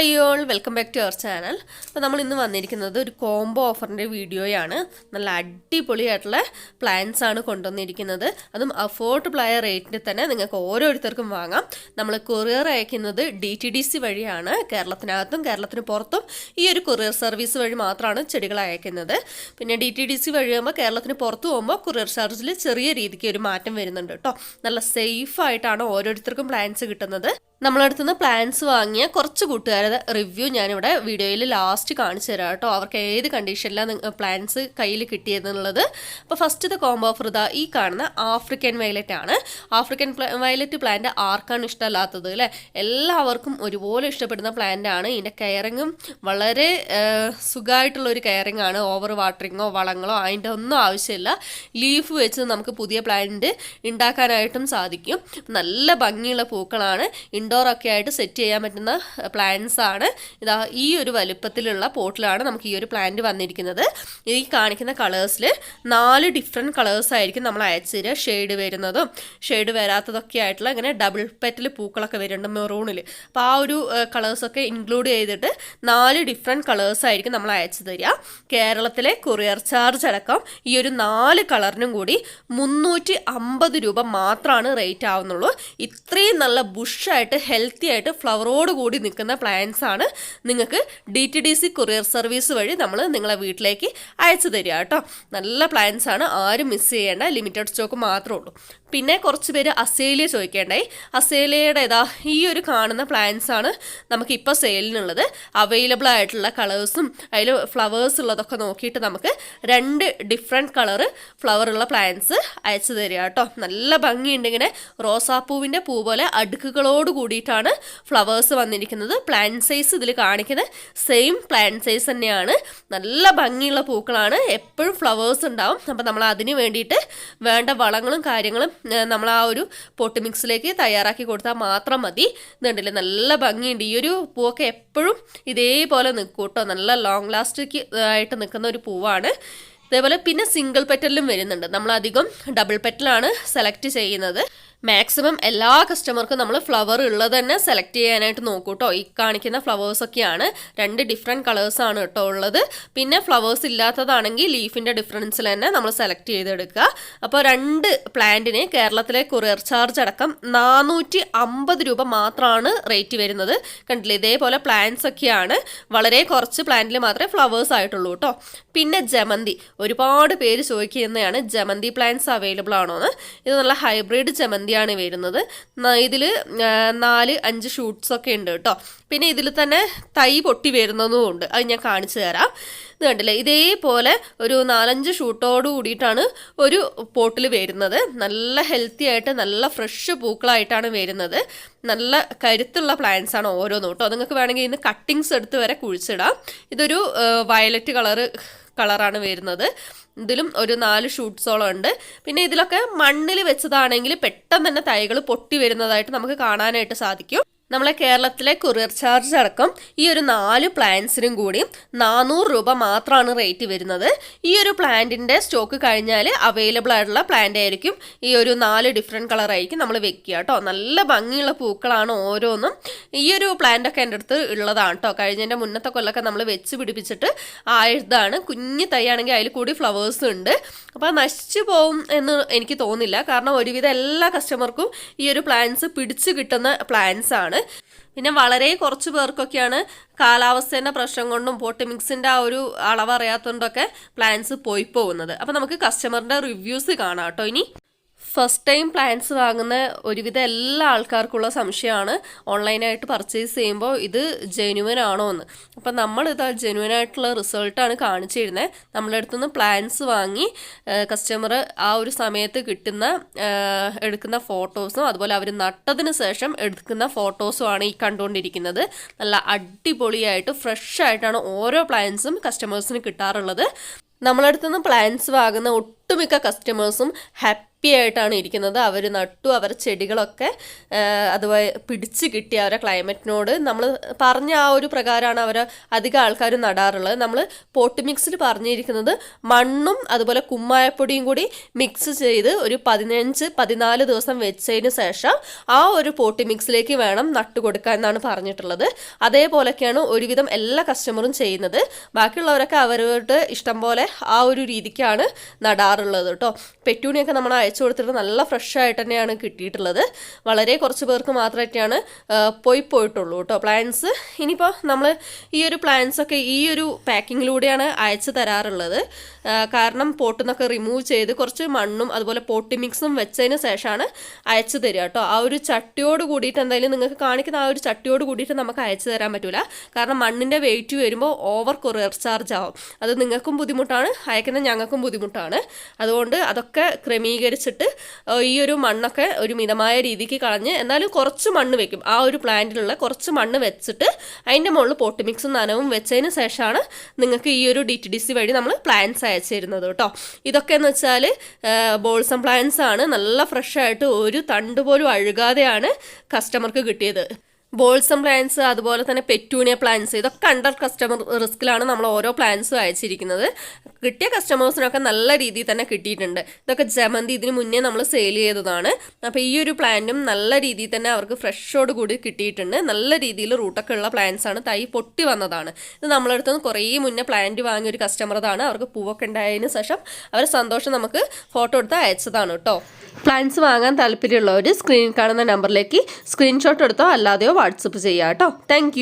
Hi all welcome back to our channel അപ്പോൾ നമ്മൾ ഇന്ന് വന്നിരിക്കുന്നത് ഒരു കോംബോ ഓഫറിന്റെ വീഡിയോയാണ്. നല്ല അടിപൊളിയായിട്ടുള്ള പ്ലാൻസ് ആണ് കൊണ്ടുവന്നിരിക്കുന്നത്. അതും അഫോർഡബിൾ ആയ റേറ്റിൽ തന്നെ നിങ്ങൾക്ക് ഓരോരുത്തർക്കും വാങ്ങാം. നമ്മൾ കൊറിയർ അയക്കുന്നത് ഡി ടി ഡി സി വഴിയാണ്. കേരളത്തിനകത്തും കേരളത്തിന് പുറത്തും ഈ ഒരു കൊറിയർ സർവീസ് വഴി മാത്രമാണ് ചെടികൾ അയക്കുന്നത്. പിന്നെ ഡി ടി ഡി സി വഴി ആകുമ്പോൾ കേരളത്തിന് പുറത്ത് പോകുമ്പോൾ കൊറിയർ ചാർജിൽ ചെറിയ രീതിക്ക് ഒരു മാറ്റം വരുന്നുണ്ട് കേട്ടോ. നല്ല സേഫ് ആയിട്ടാണ് ഓരോരുത്തർക്കും പ്ലാൻസ് കിട്ടുന്നത്. നമ്മളടുത്ത് നിന്ന് പ്ലാൻസ് വാങ്ങിയ കുറച്ച് കൂട്ടുകാരുടെ റിവ്യൂ ഞാനിവിടെ വീഡിയോയിൽ ലാസ്റ്റ് കാണിച്ചു തരാം കേട്ടോ. അവർക്ക് ഏത് കണ്ടീഷനിലാണ് പ്ലാൻസ് കയ്യിൽ കിട്ടിയതെന്നുള്ളത് അപ്പോൾ ഫസ്റ്റ് ദ കോംബോ ഓഫർ ഇതാ ഈ കാണുന്ന ആഫ്രിക്കൻ വയലറ്റ് ആണ്. ആഫ്രിക്കൻ വയലറ്റ് പ്ലാന്റ് ആർക്കാണ് ഇഷ്ടമല്ലാത്തത് അല്ലേ? എല്ലാവർക്കും ഒരുപോലെ ഇഷ്ടപ്പെടുന്ന പ്ലാന്റ് ആണ്. ഇതിന്റെ കെയറിങ്ങും വളരെ സുഖമായിട്ടുള്ള ഒരു കെയറിങ് ആണ്. ഓവർ വാട്ടറിങ്ങോ വളങ്ങളോ അതിന്റെ ഒന്നും ആവശ്യമില്ല. ലീഫ് വെച്ച് നമുക്ക് പുതിയ പ്ലാന്റ് ഉണ്ടാക്കാനായിട്ടും സാധിക്കും. നല്ല ഭംഗിയുള്ള പൂക്കളാണ്. ഇൻഡോർ ഒക്കെ ആയിട്ട് സെറ്റ് ചെയ്യാൻ പറ്റുന്ന പ്ലാന്റ്സ് ആണ്. ഇതാ ഈ ഒരു വലുപ്പത്തിലുള്ള പോട്ടിലാണ് നമുക്ക് ഈ ഒരു പ്ലാന്റ് വന്നിരിക്കുന്നത്. ഈ കാണിക്കുന്ന കളേഴ്സിൽ നാല് ഡിഫറെന്റ് കളേഴ്സ് ആയിരിക്കും നമ്മൾ അയച്ചു തരിക ഷെയ്ഡ് വരുന്നതും. ഷെയ്ഡ് വരാത്തതൊക്കെ ആയിട്ടുള്ള ഇങ്ങനെ ഡബിൾ പെറ്റൽ പൂക്കളൊക്കെ വരുന്നുണ്ട് മെറൂണിൽ അപ്പോൾ ആ ഒരു കളേഴ്സൊക്കെ ഇൻക്ലൂഡ് ചെയ്തിട്ട് നാല് ഡിഫറെന്റ് കളേഴ്സ് ആയിരിക്കും നമ്മൾ അയച്ചു തരിക. കേരളത്തിലെ കൊറിയർ ചാർജ് അടക്കം ഈ ഒരു നാല് കളറിനും കൂടി മുന്നൂറ്റി അമ്പത് രൂപ മാത്രമാണ് റേറ്റ് ആവുന്നുള്ളൂ. ഇത്രയും നല്ല ബുഷായിട്ട് ഹെൽത്തി ആയിട്ട് ഫ്ലവറോട് കൂടി നിൽക്കുന്ന പ്ലാന്റ്സ് ആണ് നിങ്ങൾക്ക് D T D C courier service വഴി നമ്മൾ നിങ്ങളെ വീട്ടിലേക്ക് അയച്ചു തരിക കേട്ടോ. നല്ല പ്ലാന്റ്സ് ആണ് ആരും മിസ് ചെയ്യേണ്ട ലിമിറ്റഡ് സ്റ്റോക്ക് മാത്രമേ ഉള്ളൂ. പിന്നെ കുറച്ച് പേര് അസേലിയ ചോദിക്കേണ്ടായി അസേലിയയുടെ ഇതാ ഈ ഒരു കാണുന്ന പ്ലാന്റ്സ് ആണ് നമുക്ക് ഇപ്പോൾ സെയിലിനുള്ളത് അവൈലബിൾ ആയിട്ടുള്ള കളേഴ്സും അതിൽ ഫ്ലവേഴ്സ് ഉള്ളതൊക്കെ നോക്കിയിട്ട് നമുക്ക് രണ്ട് ഡിഫറെന്റ് കളറ് ഫ്ലവറുള്ള പ്ലാന്റ്സ് അയച്ചു തരിക കേട്ടോ. നല്ല ഭംഗിയുണ്ട് ഇങ്ങനെ. റോസാപ്പൂവിന്റെ പൂ പോലെ അടുക്കുകളോട് കൂടിയിട്ടാണ് ഫ്ലവേഴ്സ് വന്നിരിക്കുന്നത്. പ്ലാന്റ് സൈസ് ഇതിൽ കാണിക്കുന്നത് സെയിം പ്ലാന്റ് സൈസ് തന്നെയാണ്. നല്ല ഭംഗിയുള്ള പൂക്കളാണ്. എപ്പോഴും ഫ്ലവേഴ്സ് ഉണ്ടാവും. അപ്പം നമ്മൾ അതിന് വേണ്ടിയിട്ട് വേണ്ട വളങ്ങളും കാര്യങ്ങളും നമ്മൾ ആ ഒരു പൊട്ട് മിക്സിലേക്ക് തയ്യാറാക്കി കൊടുത്താൽ മാത്രം മതി. ഇതുണ്ടല്ലേ നല്ല ഭംഗിയുണ്ട്. ഈ ഒരു പൂവൊക്കെ എപ്പോഴും ഇതേപോലെ നിൽക്കും കേട്ടോ. നല്ല ലോങ് ലാസ്റ്റിക്ക് ആയിട്ട് നിൽക്കുന്ന ഒരു പൂവാണ്. ഇതേപോലെ പിന്നെ സിംഗിൾ പെറ്റലിലും വരുന്നുണ്ട്. നമ്മളധികം ഡബിൾ പെറ്റലാണ് സെലക്ട് ചെയ്യുന്നത്. മാക്സിമം എല്ലാ കസ്റ്റമർക്കും നമ്മൾ ഫ്ലവർ ഉള്ളത് തന്നെ സെലക്ട് ചെയ്യാനായിട്ട് നോക്കൂ കേട്ടോ ഈ കാണിക്കുന്ന ഫ്ലവേഴ്സൊക്കെയാണ് രണ്ട് ഡിഫറെന്റ് കളേഴ്സാണ് കേട്ടോ ഉള്ളത്. പിന്നെ ഫ്ലവേഴ്സ് ഇല്ലാത്തതാണെങ്കിൽ ലീഫിന്റെ ഡിഫറൻസിൽ തന്നെ നമ്മൾ സെലക്ട് ചെയ്തെടുക്കുക. അപ്പോൾ രണ്ട് പ്ലാന്റിന് കേരളത്തിലെ കൊറിയർ ചാർജ് അടക്കം നാനൂറ്റി അമ്പത് രൂപ മാത്രമാണ് റേറ്റ് വരുന്നത്. കണ്ടില്ലേ? ഇതേപോലെ പ്ലാന്റ്സ് ഒക്കെയാണ്. വളരെ കുറച്ച് പ്ലാന്റിൽ മാത്രമേ ഫ്ലവേഴ്സ് ആയിട്ടുള്ളൂ കേട്ടോ പിന്നെ ജമന്തി. ഒരുപാട് പേര് ചോദിക്കുന്നതാണ് ജമന്തി പ്ലാന്റ്സ് അവൈലബിൾ ആണോ എന്ന് ഇത് നല്ല ഹൈബ്രിഡ് ജമന്തി ആണ് വരുന്നത്. ഇതിൽ നാല് അഞ്ച് ഷൂട്ട്സ് ഒക്കെ ഉണ്ട് കേട്ടോ. പിന്നെ ഇതിൽ തന്നെ തൈ പൊട്ടി വരുന്നതും ഉണ്ട്. അത് ഞാൻ കാണിച്ചു തരാം. ഇത് കണ്ടില്ലേ ഇതേപോലെ ഒരു നാലഞ്ച് ഷൂട്ടോട് കൂടിയിട്ടാണ് ഒരു പോട്ടിൽ വരുന്നത്. നല്ല ഹെൽത്തി ആയിട്ട് നല്ല ഫ്രഷ് പൂക്കളായിട്ടാണ് വരുന്നത്. നല്ല കരുത്തുള്ള പ്ലാന്റ്സ് ആണ് ഓരോന്നും കേട്ടോ. നിങ്ങൾക്ക് വേണമെങ്കിൽ ഇന്ന് കട്ടിങ്സ് എടുത്ത് വരെ കുഴിച്ചിടാം. ഇതൊരു വയലറ്റ് കളറ് കളറാണ് വരുന്നത്. ഇതിലും ഒരു നാല് ഷൂട്ട്സോളം ഉണ്ട്. പിന്നെ ഇതിലൊക്കെ മണ്ണിൽ വെച്ചതാണെങ്കിൽ പെട്ടെന്ന് തന്നെ തൈകൾ പൊട്ടി വരുന്നതായിട്ട് നമുക്ക് കാണാനായിട്ട് സാധിക്കും. നമ്മളെ കേരളത്തിലെ കൊറിയർ ചാർജ് അടക്കം ഈ ഒരു നാല് പ്ലാന്റ്സിനും കൂടി നാനൂറ് രൂപ മാത്രമാണ് റേറ്റ് വരുന്നത്. ഈ ഒരു പ്ലാന്റിന്റെ സ്റ്റോക്ക് കഴിഞ്ഞാൽ അവൈലബിൾ ആയിട്ടുള്ള പ്ലാന്റ് ആയിരിക്കും ഈ ഒരു നാല് ഡിഫറെന്റ് കളറായിരിക്കും നമ്മൾ വെക്കുക കേട്ടോ. നല്ല ഭംഗിയുള്ള പൂക്കളാണ് ഓരോന്നും. ഈ ഒരു പ്ലാന്റൊക്കെ എന്റെ അടുത്ത് ഉള്ളതാണ് കേട്ടോ. കഴിഞ്ഞതിന്റെ മുന്നത്തെ കൊല്ലൊക്കെ നമ്മൾ വെച്ച് പിടിപ്പിച്ചിട്ട് ആയതാണ്. കുഞ്ഞു തൈയാണെങ്കിൽ അതിൽ കൂടി ഫ്ലവേഴ്സ് ഉണ്ട്. അപ്പോൾ നശിച്ചു പോകും എന്ന് എനിക്ക് തോന്നില്ല. കാരണം ഒരുവിധം എല്ലാ കസ്റ്റമർക്കും ഈ ഒരു പ്ലാന്റ്സ് പിടിച്ചു കിട്ടുന്ന പ്ലാന്റ്സ് ആണ്. പിന്നെ വളരെ കുറച്ച് പേർക്കൊക്കെയാണ് കാലാവസ്ഥേന്റെ പ്രശ്നം കൊണ്ടും പോട്ട് മിക്സിന്റെ ആ ഒരു അളവ് അറിയാത്തതുകൊണ്ടൊക്കെ പ്ലാൻസ് പോയി പോകുന്നത്. അപ്പോൾ നമുക്ക് കസ്റ്റമറിന്റെ റിവ്യൂസ് കാണാം കേട്ടോ ഇനി. ഫസ്റ്റ് ടൈം പ്ലാൻസ് വാങ്ങുന്ന ഒരുവിധം എല്ലാ ആൾക്കാർക്കുള്ള സംശയമാണ്. ഓൺലൈനായിട്ട് പർച്ചേസ് ചെയ്യുമ്പോൾ ഇത് ജെനുവൻ ആണോ എന്ന് അപ്പം നമ്മളിത് ആ ജെനുവൻ ആയിട്ടുള്ള റിസൾട്ടാണ് കാണിച്ചു തരുന്നത് നമ്മളെ അടുത്തുനിന്ന് പ്ലാൻസ് വാങ്ങി കസ്റ്റമർ ആ ഒരു സമയത്ത് കിട്ടുന്ന എടുക്കുന്ന ഫോട്ടോസും അതുപോലെ അവർ നട്ടതിന് ശേഷം എടുക്കുന്ന ഫോട്ടോസും ആണ് ഈ കണ്ടുകൊണ്ടിരിക്കുന്നത്. നല്ല അടിപൊളിയായിട്ട് ഫ്രഷ് ആയിട്ടാണ് ഓരോ പ്ലാൻസും കസ്റ്റമേഴ്സിന് കിട്ടാറുള്ളത്. നമ്മളടുത്തുനിന്ന് പ്ലാൻസ് വാങ്ങുന്ന ഒട്ടുമിക്ക കസ്റ്റമേഴ്സും ഹാപ്പി ആയിട്ടാണ് ഇരിക്കുന്നത്. അവർ നട്ടു അവരുടെ ചെടികളൊക്കെ അതുപോലെ പിടിച്ച് കിട്ടി അവരെ ക്ലൈമറ്റിനോട് നമ്മൾ പറഞ്ഞ ആ ഒരു പ്രകാരമാണ് അവർ അധികം ആൾക്കാർ നടാറുള്ളത്. നമ്മൾ പോട്ട് മിക്സിൽ പറഞ്ഞിരിക്കുന്നത് മണ്ണും അതുപോലെ കുമ്മായപ്പൊടിയും കൂടി മിക്സ് ചെയ്ത് ഒരു പതിനഞ്ച് പതിനാല് ദിവസം വെച്ചതിന് ശേഷം ആ ഒരു പോട്ട് മിക്സിലേക്ക് വേണം നട്ടു കൊടുക്കാൻ എന്നാണ് പറഞ്ഞിട്ടുള്ളത്. അതേപോലൊക്കെയാണ് ഒരുവിധം എല്ലാ കസ്റ്റമറും ചെയ്യുന്നത്. ബാക്കിയുള്ളവരൊക്കെ അവരുടെ ഇഷ്ടം പോലെ ആ ഒരു രീതിക്കാണ് നടാറുള്ളത് കേട്ടോ. പെറ്റൂണിയൊക്കെ നമ്മൾ അയച്ചു കൊടുത്തിട്ട് നല്ല ഫ്രഷ് ആയിട്ട് തന്നെയാണ് കിട്ടിയിട്ടുള്ളത്. വളരെ കുറച്ച് പേർക്ക് മാത്രമായിട്ടാണ് പോയി പോയിട്ടുള്ളൂ കേട്ടോ പ്ലാൻസ് ഇനിയിപ്പോൾ നമ്മൾ ഈ ഒരു പ്ലാൻസ് ഒക്കെ ഈ ഒരു പാക്കിങ്ങിലൂടെയാണ് അയച്ചു തരാറുള്ളത്. കാരണം പോട്ടിൽ നിന്നൊക്കെ റിമൂവ് ചെയ്ത് കുറച്ച് മണ്ണും അതുപോലെ പോട്ടി മിക്സും വെച്ചതിന് ശേഷമാണ് അയച്ചു തരിക കേട്ടോ. ആ ഒരു ചട്ടിയോട് കൂടിയിട്ട് എന്തായാലും നിങ്ങൾക്ക് കാണിക്കുന്ന ആ ഒരു ചട്ടിയോട് കൂടിയിട്ട് നമുക്ക് അയച്ചു തരാൻ പറ്റില്ല കാരണം മണ്ണിന്റെ വെയിറ്റ് വരുമ്പോൾ ഓവർ കൊറിയർ ചാർജ് ആവും. അത് നിങ്ങൾക്കും ബുദ്ധിമുട്ടാണ് അയക്കുന്ന ഞങ്ങൾക്കും ബുദ്ധിമുട്ടാണ്. അതുകൊണ്ട് അതൊക്കെ ക്രമീകരിച്ചിട്ട് ആ, ഈ ഒരു മണ്ണൊക്കെ ഒരു മിതമായ രീതിക്ക് കളഞ്ഞ് എന്നാലും കുറച്ച് മണ്ണ് വെക്കും. ആ ഒരു പ്ലാന്റിലുള്ള കുറച്ച് മണ്ണ് വെച്ചിട്ട് അതിന്റെ മുകളിൽ പോട്ട് മിക്സും നനവും വെച്ചതിന് ശേഷമാണ് നിങ്ങൾക്ക് ഈ ഒരു ഡി ടി ഡി സി വഴി നമ്മൾ പ്ലാന്റ്സ് അയച്ചു തരുന്നത് കേട്ടോ. ഇതൊക്കെ എന്ന് വെച്ചാൽ ബോൾസം പ്ലാന്റ്സ് ആണ്. നല്ല ഫ്രഷ് ആയിട്ട് ഒരു തണ്ട് പോലും അഴുകാതെയാണ് കസ്റ്റമർക്ക് കിട്ടിയത്. ബോൾസം പ്ലാന്റ്സ് അതുപോലെ തന്നെ പെറ്റൂണിയ പ്ലാൻസ് ഇതൊക്കെ അണ്ടർ കസ്റ്റമർ റിസ്കിലാണ് നമ്മൾ ഓരോ പ്ലാൻസും അയച്ചിരിക്കുന്നത്. കിട്ടിയ കസ്റ്റമേഴ്സിനൊക്കെ നല്ല രീതിയിൽ തന്നെ കിട്ടിയിട്ടുണ്ട്. ഇതൊക്കെ ജമന്തി ഇതിന് മുന്നേ നമ്മൾ സെയിൽ ചെയ്തതാണ്. അപ്പോൾ ഈ ഒരു പ്ലാന്റും നല്ല രീതിയിൽ തന്നെ അവർക്ക് ഫ്രഷോട് കൂടി കിട്ടിയിട്ടുണ്ട്. നല്ല രീതിയിൽ റൂട്ടൊക്കെ ഉള്ള പ്ലാന്റ്സ് ആണ് തൈ പൊട്ടി വന്നതാണ്. ഇത് നമ്മളടുത്ത് നിന്ന് കുറേ മുന്നേ പ്ലാന്റ് വാങ്ങിയ ഒരു കസ്റ്റമറതാണ് അവർക്ക് പൂവൊക്കെ ഉണ്ടായതിന് ശേഷം അവർ സന്തോഷം നമുക്ക് ഫോട്ടോ എടുത്ത് അയച്ചതാണ് കേട്ടോ. പ്ലാൻസ് വാങ്ങാൻ താല്പര്യമുള്ളവർ സ്ക്രീൻ കാണുന്ന നമ്പറിലേക്ക് സ്ക്രീൻഷോട്ട് എടുത്തോ അല്ലാതെയോ വാട്സപ്പ് ചെയ്യാം കേട്ടോ താങ്ക്